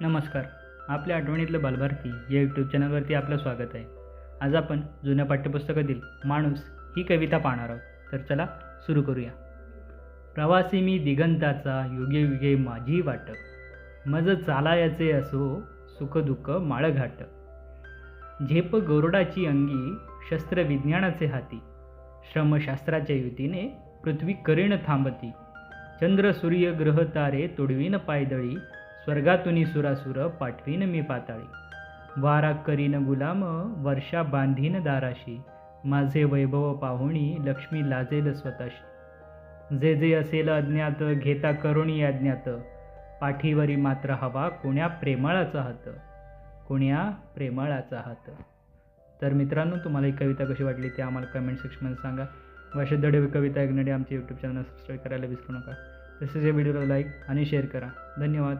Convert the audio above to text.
नमस्कार. आपल्या आठवणीतलं बालभारती या यूट्यूब चॅनलवरती आपलं स्वागत आहे. आज आपण जुन्या पाठ्यपुस्तकातील माणूस ही कविता पाहणार आहोत. तर चला सुरू करूया. प्रवासी मी दिगंताचा युगे युगे माझी वाट मज चालायाचे असो सुखदुःख माळघाट. झेप गरुडाची अंगी शस्त्र विज्ञानाचे हाती. श्रमशास्त्राच्या युतीने पृथ्वी करीण थांबती. चंद्र सूर्य ग्रह तारे तोडवीन पायदळी. स्वर्गातून सुरासुर पाठवीन मी पाताळी. वारा करीन गुलाम वर्षा बांधीन दाराशी. माझे वैभव पाहुणी लक्ष्मी लाजेल स्वतःशी. जे जे असेल अज्ञात घेता करुणी अज्ञात. पाठीवरी मात्र हवा कोण्या प्रेमळाचा हात. कोण्या प्रेमळाचा हात. तर मित्रांनो तुम्हाला ही कविता कशी वाटली ते आम्हाला कमेंट सेक्शनमध्ये सांगा. व दडवी कविता ऐकण्यासाठी आमचे यूट्यूब चॅनल सबस्क्राईब करायला विसरू नका. तसेच या व्हिडिओला लाईक आणि शेअर करा. धन्यवाद.